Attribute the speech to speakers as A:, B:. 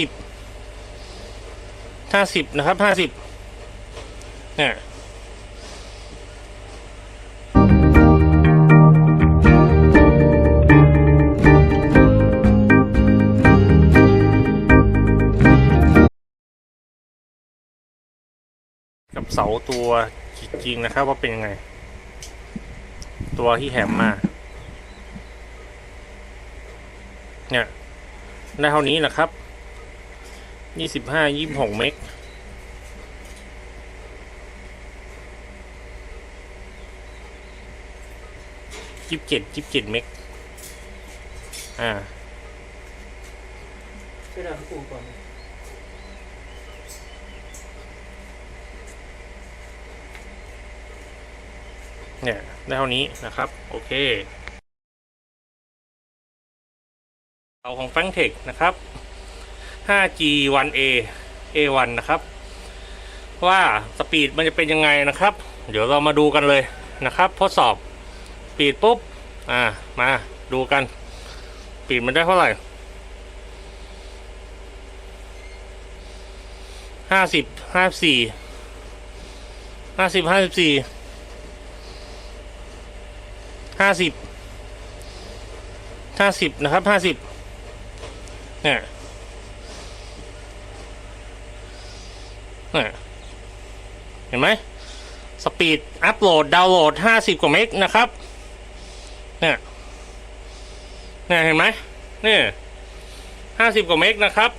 A: สิบห้าสิบนะครับห้าสิบเนี่ยกับเสาตัวจริงๆนะครับ ว่าเป็นยังไง ตัวที่แหมมา เนี่ยได้เท่านี้แหละครับ ยี่สิบห้ายี่หกเมกยี่สิบเจ็ดยี่สิบเจ็ดเมกอ่า
B: ช่วยเราให้ปูก่อนนะ
A: เนี่ยได้เท่านี้นะครับ โอเค เอาของ f a n g t e c h นะครับ 5G 1A A1 นะครับ ว่าสปีดมันจะเป็นยังไงนะครับ เดี๋ยวเรามาดูกันเลยนะครับ ทดสอบสปีดปุ๊บ อ่า มาดูกันสปีดมันได้เท่าไหร่ห้าสิบห้าสี่ห้าสิบห้าสิบสี่ห้าสิบห้าสิบนะครับห้าสิบเนี่ย เห็นไหมสปีดอัพโหลด ดาวน์โหลดห้าสิบกว่าเมกนะครับ เนี่ยเนี่ยเห็นไหมเนี่ยห้าสิบกว่าเมกนะครับ